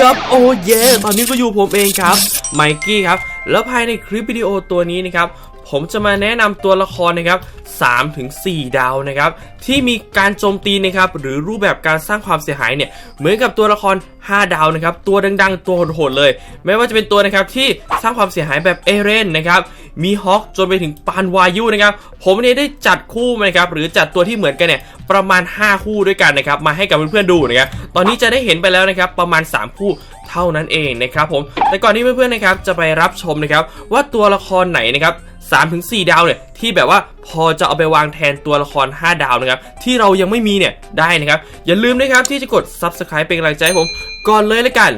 ครับโอ้เย่ตอนนี้ก็อยู่ผมเองครับไมกี้ครับแล้วภายในคลิปวิดีโอตัวนี้นะครับ ผมจะมาแนะนำตัวละครนะครับ3ถึง4ดาวนะครับ ที่มีการโจมตีนะครับ หรือรูปแบบการสร้างความเสียหายเนี่ย เหมือนกับตัวละคร 5 ดาวนะครับ ตัวดังๆ ตัวโหดๆเลย ไม่ว่าจะเป็นตัวนะครับที่สร้างความเสียหายแบบเอเรนนะครับ มีฮอคจนไปถึงปานวายุนะครับ ผมเนี่ยได้จัดคู่นะครับ หรือจัดตัวที่เหมือนกันเนี่ย ประมาณ 5 คู่ด้วยกันนะครับ มาให้กับเพื่อนๆดูนะครับ ตอนนี้จะได้เห็นไปแล้วนะครับ ประมาณ 3 คู่เท่านั้นเองนะครับผม แต่ก่อนที่เพื่อนๆนะครับ จะไปรับชมนะครับ ว่าตัวละครไหนนะครับ 3ถึง4ดาวเนี่ยที่แบบว่าพอจะเอาไปวางแทนตัวละคร 5 ดาวนะครับที่เรายังไม่มีเนี่ยได้นะครับ อย่าลืมนะครับที่จะกด subscribe เป็นกำลังใจให้ผมก่อนเลยละกัน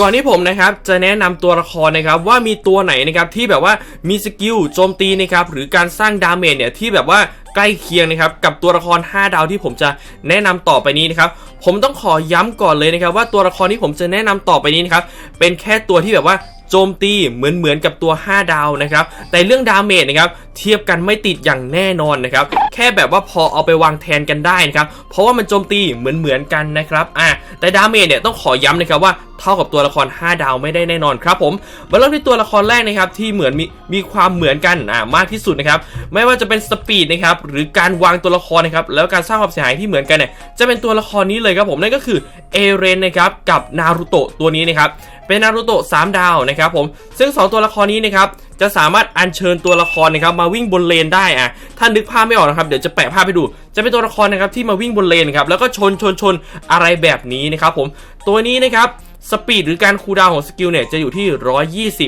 ก่อนที่ผมนะครับจะแนะนำตัวละครนะครับว่ามีตัวไหนนะครับที่แบบว่ามีสกิลโจมตีนะครับหรือการสร้างดาเมจเนี่ยที่แบบว่าใกล้เคียงนะครับกับตัวละคร 5 ดาวที่ผมจะแนะนำต่อไปนี้นะครับผมต้องขอย้ำก่อนเลยนะครับว่าตัวละครที่ผมจะแนะนำต่อไปนี้นะครับเป็นแค่ตัวที่แบบว่า โจมตีเหมือนเหมือนกับตัว 5 ดาวนะครับแต่เรื่องดาเมจนะครับเทียบกันไม่ติดอย่างแน่นอนนะครับแค่แบบว่าพอเอาไปวางแทนกันได้นะครับ เพราะว่ามันโจมตีเหมือนเหมือนกันนะครับอะแต่ดาเมจเนี่ยต้องขอย้ำนะครับว่าเท่ากับตัวละคร 5 ดาวไม่ได้แน่นอนครับผมมาเริ่มที่ตัวละครแรกนะครับที่เหมือนมีมีความเหมือนกันอ่ามากที่สุดนะครับไม่ว่าจะเป็นสปีดนะครับหรือการวางตัวละครนะครับแล้วการสร้างความเสียหายที่เหมือนกันเนี่ยจะเป็นตัวละครนี้เลยครับผมนั่นก็คือเอเรนนะครับกับนารูโตะตัวนี้นะครับเป็นนารูโตะ3ดาวนะครับผมซึ่ง 2 ตัวละครนี้นะครับ จะสามารถอัญเชิญตัวละครนะครับมาวิ่งบนเลนได้อะถ้านึกภาพไม่ออกนะครับเดี๋ยวจะแปะภาพให้ดู จะเป็นตัวละครนะครับที่มาวิ่งบนเลนครับแล้วก็ชนชนชนอะไรแบบนี้นะครับผมตัวนี้นะครับสปีดหรือการคูลดาวของสกิลเนี่ยจะอยู่ที่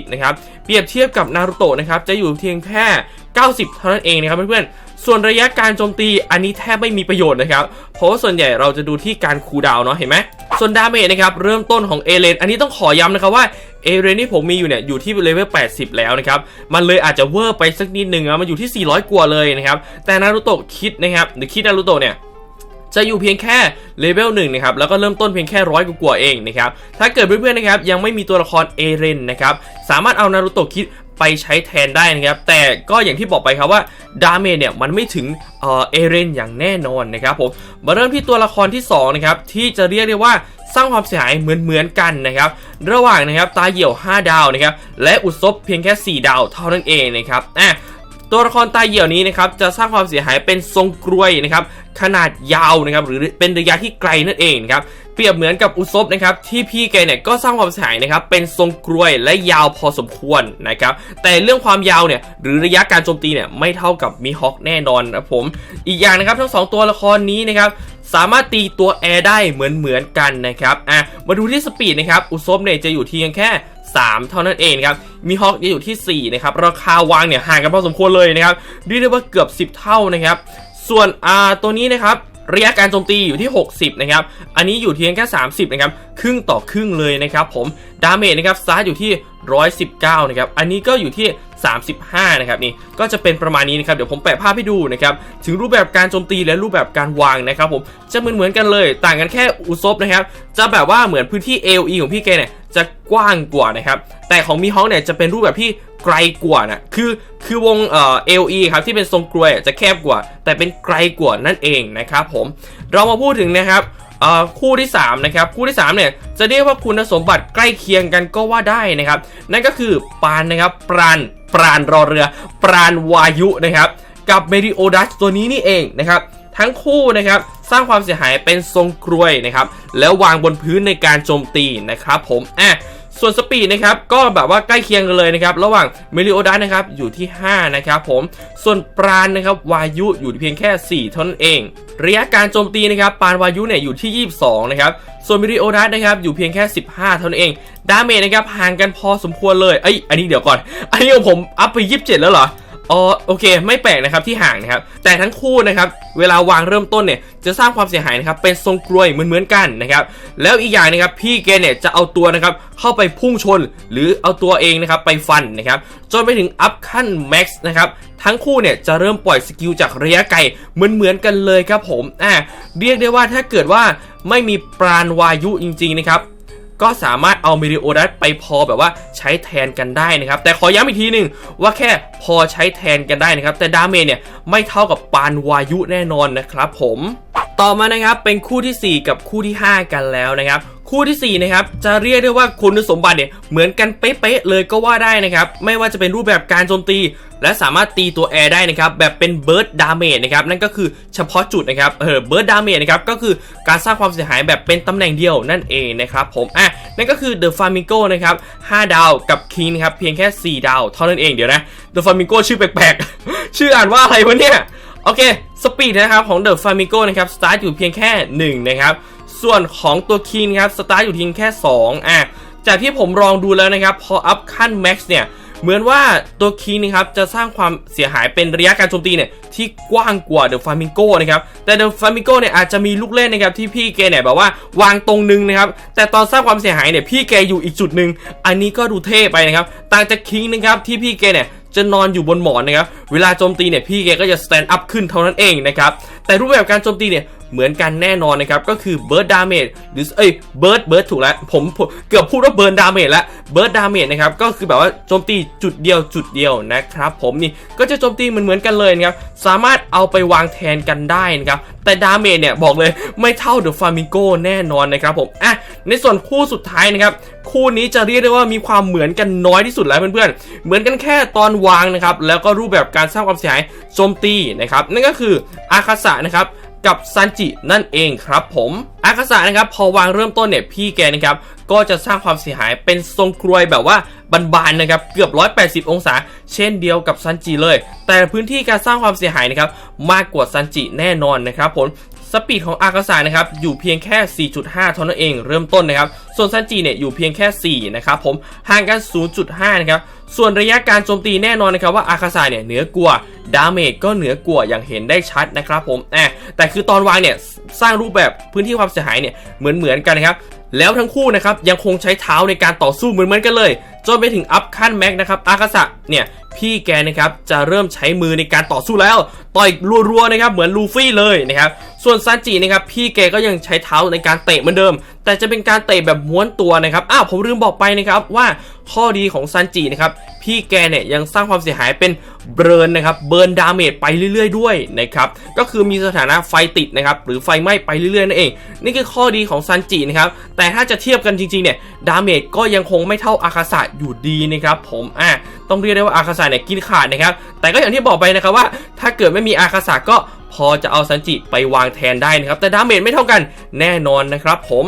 120 นะครับ เปรียบเทียบกับนารูโตะนะครับ จะอยู่เพียงแค่ 90 เท่านั้นเองนะครับเพื่อนๆ ส่วนระยะการโจมตีอันนี้แทบไม่มีประโยชน์นะครับ เพราะว่าส่วนใหญ่เราจะดูที่การคูดาวเนาะเห็นไหมส่วนดาเมจนะครับเริ่มต้นของเอเลนอันนี้ต้องขอย้ำนะครับว่าเอเรนที่ผมมีอยู่เนี่ยอยู่ที่เลเวล 80 แล้วนะครับ มันเลยอาจจะเวอร์ไปสักนิดนึงนะมันอยู่ที่ 400 กว่าเลยนะครับ แต่นารูโตะคิดนะครับหรือคิดนารูโตะเนี่ยจะอยู่เพียงแค่เลเวลหนึ่งนะครับแล้วก็เริ่มต้นเพียงแค่ร้อยกว่าๆเองนะครับถ้าเกิดเพื่อนๆนะครับยังไม่มีตัวละครเอเรนนะครับสามารถเอานารูโตะคิด ไปใช้แทนได้นะครับ แต่ก็อย่างที่บอกไปครับว่าดาเมจเนี่ยมันไม่ถึงเออเอเรนอย่างแน่นอนนะครับผมมาเริ่มที่ตัวละครที่2นะครับที่จะเรียกได้ว่าสร้างความเสียหายเหมือนๆกันนะครับ ระหว่างนะครับตาเหี่ยว 5 ดาวนะครับและอุศบเพียงแค่ 4 ดาวเท่านั้นเองนะครับอะ ตัวละครตายเหี่ยวนี้นะครับจะสร้างความเสียหายเป็นทรงกรวยนะครับขนาดยาวนะครับหรือเป็นระยะที่ไกลนั่นเองครับเปรียบเหมือนกับอุซบนะครับที่พี่แกเนี่ยก็สร้างความเสียหายนะครับเป็นทรงกรวยและยาวพอสมควรนะครับแต่เรื่องความยาวเนี่ยหรือระยะการโจมตีเนี่ยไม่เท่ากับมีฮอคแน่นอนนะผมอีกอย่างนะครับทั้งสองตัวละครนี้นะครับสามารถตีตัวแอร์ได้เหมือนเหมือนๆกันนะครับอะมาดูที่สปีดนะครับอุซบเนี่ยจะอยู่ที่เพียงแค่ 3 เท่านั้นเองครับมีฮอคจะอยู่ที่ 4 นะครับ ราคาวางเนี่ยห่างกันพอสมควรเลยนะครับเรียกได้ว่าเกือบ 10 เท่านะครับ ส่วนอ่าตัวนี้นะครับระยะการโจมตีอยู่ที่ 60 นะครับ อันนี้อยู่เพียงแค่ 30 นะครับ ครึ่งต่อครึ่งเลยนะครับผม ดาเมจนะครับซาร์อยู่ที่ 119 นะครับ อันนี้ก็อยู่ที่ 35 นะครับนี่ ก็จะเป็นประมาณนี้นะครับ เดี๋ยวผมแปะภาพให้ดูนะครับ ถึงรูปแบบการโจมตีและรูปแบบการวางนะครับผม จะเหมือนเหมือนกันเลย ต่างกันแค่อุซบนะครับ จะแบบว่าเหมือนพื้นที่ AOE ของพี่แกเนี่ย จะกว้างกว่านะครับ แต่ของมีฮอกเนี่ยจะเป็นรูปแบบที่ไกลกว่านะคือคือวงเอ่อ LE ครับที่เป็นทรงกลวยจะแคบกว่า แต่เป็นไกลกว่านั่นเองนะครับผมเรามาพูดถึงนะครับคู่ที่3นะครับคู่ที่3เนี่ยจะเรียกว่าคุณสมบัติใกล้เคียงกันก็ว่าได้นะครับ นั่นก็คือปานนะครับปราณปราณรอเรือ ปราณวายุนะครับ กับเมดิโอดัสตัวนี้นี่เองนะครับ ทั้งคู่นะครับ สร้างความเสียหายเป็นทรงกรวยนะครับแล้ววางบนพื้นในการโจมตีนะครับผมอะส่วนสปีดนะครับก็แบบว่าใกล้เคียงกันเลยนะครับระหว่างเมลิโอดัสนะครับอยู่ที่ 5 นะครับผมส่วนปราณนะครับวายุอยู่เพียงแค่ 4 เท่านั้นเอง ระยะการโจมตีนะครับปานวายุเนี่ยอยู่ที่ 22 นะครับส่วนเมลิโอดัสนะครับอยู่เพียงแค่ 15 เท่านั้นเอง ดาเมจนะครับห่างกันพอสมควรเลยเอ้ยอันนี้เดี๋ยวก่อน อันนี้ของผมอัพไป 27 แล้วเหรอ อ๋อโอเค ไม่แปลกนะครับที่ห่างนะครับ แต่ทั้งคู่นะครับเวลาวางเริ่มต้นเนี่ยจะสร้างความเสียหายนะครับเป็นทรงกลวยเหมือนๆกันนะครับแล้วอีกอย่างนะครับพี่เกเนี่ยจะเอาตัวนะครับเข้าไปพุ่งชน หรือเอาตัวเองนะครับไปฟันนะครับจนไปถึงอัพขั้นแม็กซ์นะครับทั้งคู่เนี่ยจะเริ่มปล่อยสกิลจากระยะไกลเหมือนๆกันเลยครับผมอ่าเรียกได้ว่าถ้าเกิดว่าไม่มีปราณวายุจริงๆนะครับ ก็สามารถเอาเมริโอดัสไปพอแบบว่าใช้แทนกันได้นะครับ แต่ขอย้ำอีกทีหนึ่งว่าแค่พอใช้แทนกันได้นะครับ แต่ดาเมจเนี่ยไม่เท่ากับปานวายุแน่นอนนะครับผม ต่อมานะครับเป็นคู่ทีสี่4 กับคู่ที่ 5 กันแล้วนะครับ คู่ทีสี่ 4 นะครับ จะเรียกได้ว่าคุณสมบัติเนี่ยเหมือนกันเป๊ะๆเลยก็ว่าได้นะครับ ไม่ว่าจะเป็นรูปแบบการโจมตี และสามารถตีตัวแอร์ได้นะครับ แบบเป็นเบิร์ดดาเมจนะครับ นั่นก็คือเฉพาะจุดนะครับเออเบิร์ดดาเมจนะครับ ก็คือการสร้างความเสียหายแบบเป็นตำแหน่งเดียวนั่นเองนะครับผมอะนั่นก็คือเดอะฟามิโกนะครับ5ดาวกับคิงนะครับเพียงแค่ 4 ดาวเท่านั้นเองเดี๋ยวนะเดอะฟามิโกชื่อแปลกๆ ชื่ออ่านว่าอะไรวะเนี่ยโอเคสปีดนะครับของ The Flamingo นะครับสตาร์ทอยู่เพียงแค่1นะครับ ส่วนของตัวคีนครับสตาร์ทอยู่เพีงแค่ 2 อะ จากที่ผมลองดูแล้วนะครับ พออัพขั้น Max เนี่ย เหมือนว่าตัวคีนนะครับจะสร้างความเสียหายเป็นระยะการโจมตีเนี่ยที่กว้างกว่า The Flamingo นะครับ แต่ The Flamingo เนี่ยอาจจะมีลูกเล่นนะครับที่พี่แกเนี่ยแบบว่าวางตรงนึงนะครับ แต่ตอนสร้างความเสียหายเนี่ยพี่แกอยู่อีกจุดหนึ่งอันนี้ก็ดูเท่ไปนะครับ ต่างจากคิงนะครับที่พี่แกเนี่ยจะนอนอยู่บนหมอนนะครับ เวลาโจมตีเนี่ยพี่แกก็จะ stand up ขึ้นเท่านั้นเองนะครับ แต่รูปแบบการโจมตีเนี่ย เหมือนกันแน่นอนนะครับ ก็คือ bird damage หรือเอ้ย bird bird ถูกแล้วผมเกือบพูดว่า burn damage แล้ว bird damage นะครับ ก็คือแบบว่าโจมตีจุดเดียวจุดเดียวนะครับ ผมนี่ก็จะโจมตีเหมือนเหมือนกันเลยนะครับสามารถเอาไปวางแทนกันได้นะครับแต่ดาเมจเนี่ยบอกเลยไม่เท่าเดอะฟามิโกแน่นอนนะครับผมอะในส่วนคู่สุดท้ายนะครับคู่นี้จะเรียกได้ว่ามีความเหมือนกันน้อยที่สุดแล้วเพื่อนๆ เหมือนกันแค่ตอนวางนะครับ แล้วก็รูปแบบการสร้างความเสียหายโจมตีนะครับ นั่นก็คืออาคาสะนะครับ กับซันจินั่นเองครับผมอาคาสะนะครับพอวางเริ่มต้นเนี่ยพี่แกนะครับก็จะสร้างความเสียหายเป็นทรงกรวยแบบว่าบานๆนะครับเกือบ 180 องศา เช่นเดียวกับซันจิเลย แต่พื้นที่การสร้างความเสียหายนะครับมากกว่าซันจิแน่นอนนะครับผมสปีดของอากาศานะครับอยู่เพียงแค่ 4.5 เท่านั้นเองเริ่มต้นนะครับ ส่วนซันจิเนี่ยอยู่เพียงแค่ 4 นะครับผมห่างกัน 0.5 นะครับ ส่วนระยะการโจมตีแน่นอนนะครับว่าอาคาซาเนี่ยเหนือกว่าดาเมจก็เหนือกว่าอย่างเห็นได้ชัดนะครับผมแอบแต่คือตอนวางเนี่ยสร้างรูปแบบพื้นที่ความเสียหายเนี่ยเหมือนเหมือนๆกันนะครับแล้วทั้งคู่นะครับยังคงใช้เท้าในการต่อสู้เหมือนเหมือนๆกันเลยจนไปถึงอัพขั้นแม็กนะครับ อากาซะเนี่ยพี่แกนะครับจะเริ่มใช้มือในการต่อสู้แล้ว ต่อยรัวๆนะครับเหมือนลูฟี่เลยนะครับ ส่วนซันจินะครับพี่แกก็ยังใช้เท้าในการเตะเหมือนเดิม แต่จะเป็นการเตะแบบม้วนตัวนะครับ อ้าวผมลืมบอกไปนะครับว่าข้อดีของซันจินะครับ พี่แกเนี่ยยังสร้างความเสียหายเป็นเบิร์นนะครับ เบิร์นดาเมจไปเรื่อย ๆ ด้วยนะครับ ก็คือมีสถานะไฟติดนะครับ หรือไฟไหม้ไปเรื่อยๆนั่นเอง นี่คือข้อดีของซันจินะครับ แต่ถ้าจะเทียบกันจริงๆเนี่ย ดาเมจก็ยังคงไม่เท่าอาคาสะอยู่ดีนะครับ ผม อะ ต้องเรียกได้ว่าอาคาสะเนี่ยกินขาดนะครับ แต่ก็อย่างที่บอกไปนะครับว่า ถ้าเกิดไม่มีอาคาสะก็พอจะเอาซันจิไปวางแทนได้นะครับ แต่ดาเมจไม่เท่ากันแน่นอนนะครับผม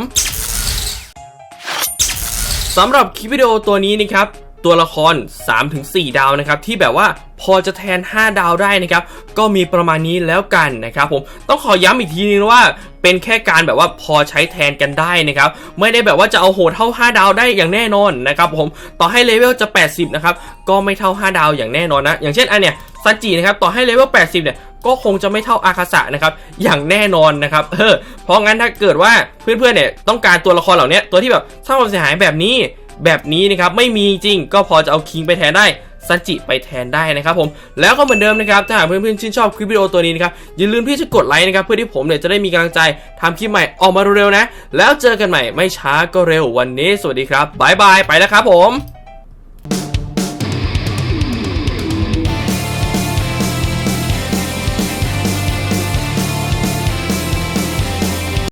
สำหรับคลิปวิดีโอตัวนี้นะครับ ตัวละคร 3-4 ดาวนะครับที่แบบว่าพอจะแทน 5 ดาวได้นะครับก็มีประมาณนี้แล้วกันนะครับผมต้องขอย้ำอีกทีนึงว่าเป็นแค่การแบบว่าพอใช้แทนกันได้นะครับไม่ได้แบบว่าจะเอาโหดเท่า 5 ดาวได้อย่างแน่นอนนะครับผมต่อให้เลเวลจะ 80 นะครับก็ไม่เท่า 5 ดาวอย่างแน่นอนนะ อย่างเช่นอันเนี้ยซันจินะครับต่อให้เลเวล 80 เนี่ยก็คงจะไม่เท่าอาคาสะนะครับอย่างแน่นอนนะครับเออเพราะงั้นถ้าเกิดว่าเพื่อนๆเนี่ยต้องการตัวละครเหล่านี้ตัวที่แบบสร้างความเสียหายแบบนี้ แบบนี้นะครับไม่มีจริงก็พอจะเอาคิงไปแทนได้ซันจิไปแทนได้นะครับผมแล้วก็เหมือนเดิมนะครับถ้าหากเพื่อนๆชื่นชอบคลิปวิดีโอตัวนี้นะครับอย่าลืมที่จะกดไลค์นะครับเพื่อที่ผมเนี่ยจะได้มีกำลังใจทำคลิปใหม่ออกมาเร็วๆนะ แล้วเจอกันใหม่ไม่ช้าก็เร็ววันนี้ สวัสดีครับบายบายไปแล้วครับผม